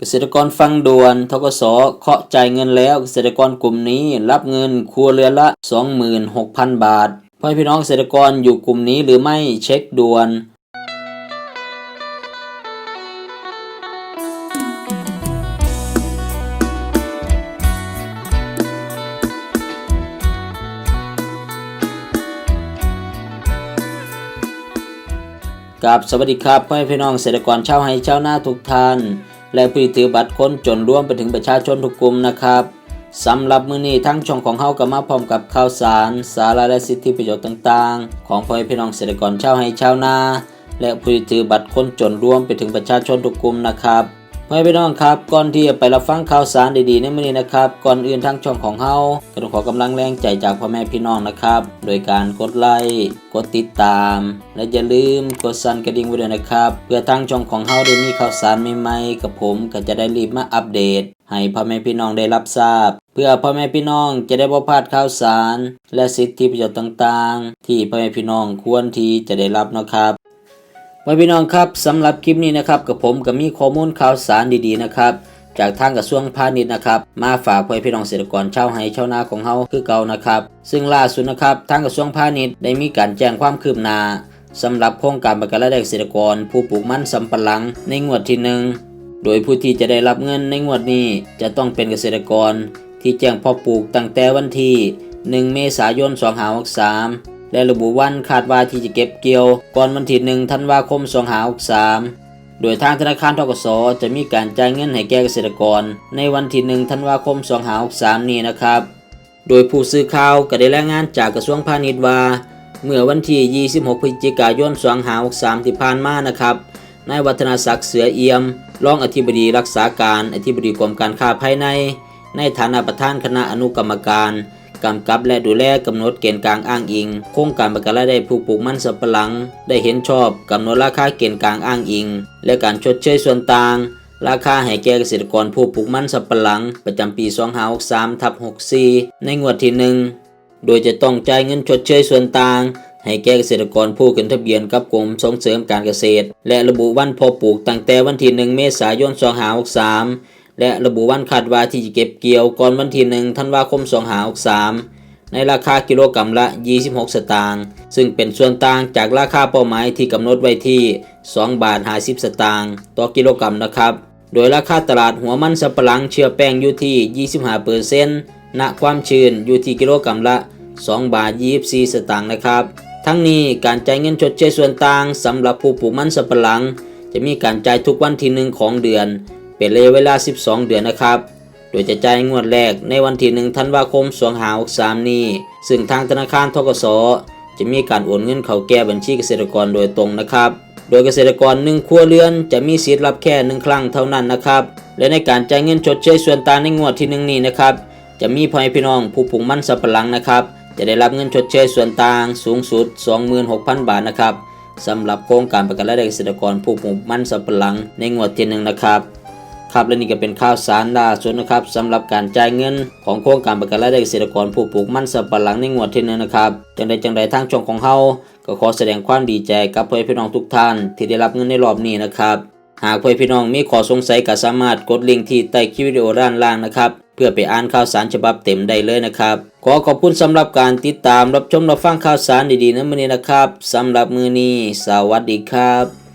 เกษตรกรฟังด่วนทกสเคาะจ่ายเงินแล้ว เกษตรกรกลุ่มนี้รับเงินครัวเรือนละ 26,000 บาทพ่อพี่น้องเกษตรกรอยู่กลุ่มนี้หรือไม่เช็คด่วนกับสวัสดีครับพ่อแม่พี่น้องเกษตรกรชาวไร่ชาวนาทุกท่าน และผู้ถือบัตรคนจนร่วมไปถึงประชาชนทุกกลุ่มนะครับสำหรับมือนี้ทั้งช่องของเฮากับมาพร้อมกับข่าวสาร สาระและสิทธิประโยชน์ต่างๆ ของพ่อแม่พี่น้องเกษตรกรชาวไร่ชาวนาและผู้ถือบัตรคนจนร่วมไปถึงประชาชนทุกกลุ่มนะครับ พ่อแม่พี่น้องครับก่อนที่จะไปรับฟังข่าวสารดีๆในมื้อนี้นะครับก่อนอื่นทั้งช่องของเฮาก็ต้องขอกำลังแรงใจจากพ่อแม่พี่น้องนะครับ โดยการกดไลค์กดติดตาม และอย่าลืมกดสั่นกระดิ่งไว้ด้วยนะครับเพื่อทางช่องของเฮาได้มีข่าวสารใหม่ๆกับผมก็จะได้รีบมาอัปเดต ให้พ่อแม่พี่น้องได้รับทราบ เพื่อพ่อแม่พี่น้องจะได้บ่พลาดข่าวสาร และสิทธิประโยชน์ต่างๆ ที่พ่อแม่พี่น้องควรที่จะได้รับนะครับ พ่อพี่น้องครับสำหรับคลิปนี้นะครับกับผมก็มีข้อมูลข่าวสารดีๆนะครับจากทางกระทรวงพาณิชย์นะครับมาฝากพ่อพี่น้องเกษตรกรชาวไร่ชาวนาของเฮาคือเก่านะครับ ซึ่งล่าสุดนะครับทางกระทรวงพาณิชย์ได้มีการแจ้งความคืบหน้าสำหรับโครงการประกันรายได้เกษตรกร ผู้ปลูกมันสำปะหลังในงวดที่หนึ่งโดยผู้ที่จะได้รับเงินในงวดนี้จะต้องเป็นเกษตรกร ที่แจ้งเพอปลูกตั้งแต่วันที่ 1 เมษายน 2563 และระบุวันคาดว่าที่จะเก็บเกี่ยว ก่อนวันที่1ธันวาคม2563 โดยทางธนาคารทกสจะมีการจ่ายเงินให้แก่เกษตรกร ในวันที่1ธันวาคม2563 นี้นะครับ โดยผู้สื่อข่าวก็ได้รายงานจากกระทรวงพาณิชย์ว่า เมื่อวันที่ 26 พฤศจิกายน2563 ที่ผ่านมานะครับนายวัฒนาศักดิ์เสือเอี่ยม รองอธิบดีรักษาการ อธิบดีกรมการค้าภายใน ในฐานะประธานคณะอนุกรรมการ กำกับและดูแลกำหนดเกณฑ์กลางอ้างอิง โครงการประกันรายได้ผู้ปลูกมันสำปะหลัง ได้เห็นชอบกำหนดราคาเกณฑ์กลางอ้างอิง และการชดเชยส่วนต่าง ราคาให้แก่เกษตรกรผู้ปลูกมันสำปะหลัง ประจำปี2563ทับ64 ในงวดที่หนึ่งโดยจะต้องจ่ายเงินชดเชยส่วนต่างให้แก่เกษตรกรผู้ขึ้นทะเบียนกับกรมส่งเสริมการเกษตร และระบุวันพอปลูกตั้งแต่วันที่ 1 เมษายน2563 และระบุวันคาดว่าที่จะเก็บเกี่ยวก่อนวันที่1ธันวาคม2563ในราคากิโลกรัมละ 26 สตางค์ซึ่งเป็นส่วนต่างจากราคาเป้าหมายที่กำหนดไว้ที่ 2 บาท50 สตางค์ต่อกิโลกรัมนะครับ โดยราคาตลาดหัวมันสำปะหลังเชื้อแป้งอยู่ที่ 25%ณความชื้นอยู่ที่กิโลกรัมละ 2 บาท 24 สตางค์นะครับ ทั้งนี้การจ่ายเงินชดเชยส่วนต่างสำหรับผู้ปลูกมันสำปะหลัง จะมีการจ่ายทุกวันที่หนึ่งของเดือน เป็นระยะเวลา 12 เดือนนะครับ โดยจะจ่ายงวดแรกในวันที่1ธันวาคม2563นี้ ซึ่งทางธนาคารทกสจะมีการโอนเงินเข้าแก้บัญชีเกษตรกรโดยตรงนะครับ โดยเกษตรกรหนึ่งครัวเรือนจะมีสิทธิ์รับแค่หนึ่งครั้งเท่านั้นนะครับ และในการจ่ายเงินชดเชยส่วนต่างในงวดที่หนึ่งนี้นะครับ จะมีพ่อแม่พี่น้องผู้ปลูกมันสำปะหลังนะครับ จะได้รับเงินชดเชยส่วนต่างสูงสุด 26,000 บาทนะครับสำหรับโครงการประกันรายได้เกษตรกรผู้ปลูกมันสำปะหลังในงวดที่หนึ่งนะครับ ครับและนี่ก็เป็นข่าวสารล่าสุดนะครับสำหรับการจ่ายเงินของโครงการประกันรายได้เกษตรกรผู้ปลูกมันสำปะหลังในงวดที่หนึ่งนะครับจังใดจังใดทางช่องของเฮาก็ขอแสดงความดีใจกับเพื่อนพี่น้องทุกท่าน ที่ได้รับเงินในรอบนี้นะครับหากเพื่อนพี่น้องมีข้อสงสัยก็สามารถกดลิงก์ที่ใต้คลิปวิดีโอด้านล่างนะครับเพื่อไปอ่านข่าวสารฉบับเต็มได้เลยนะครับ ขอขอบคุณสำหรับการติดตามรับชมรับฟังข่าวสารดีๆในมื้อนี้นะครับสำหรับมื้อนี้สวัสดีครับ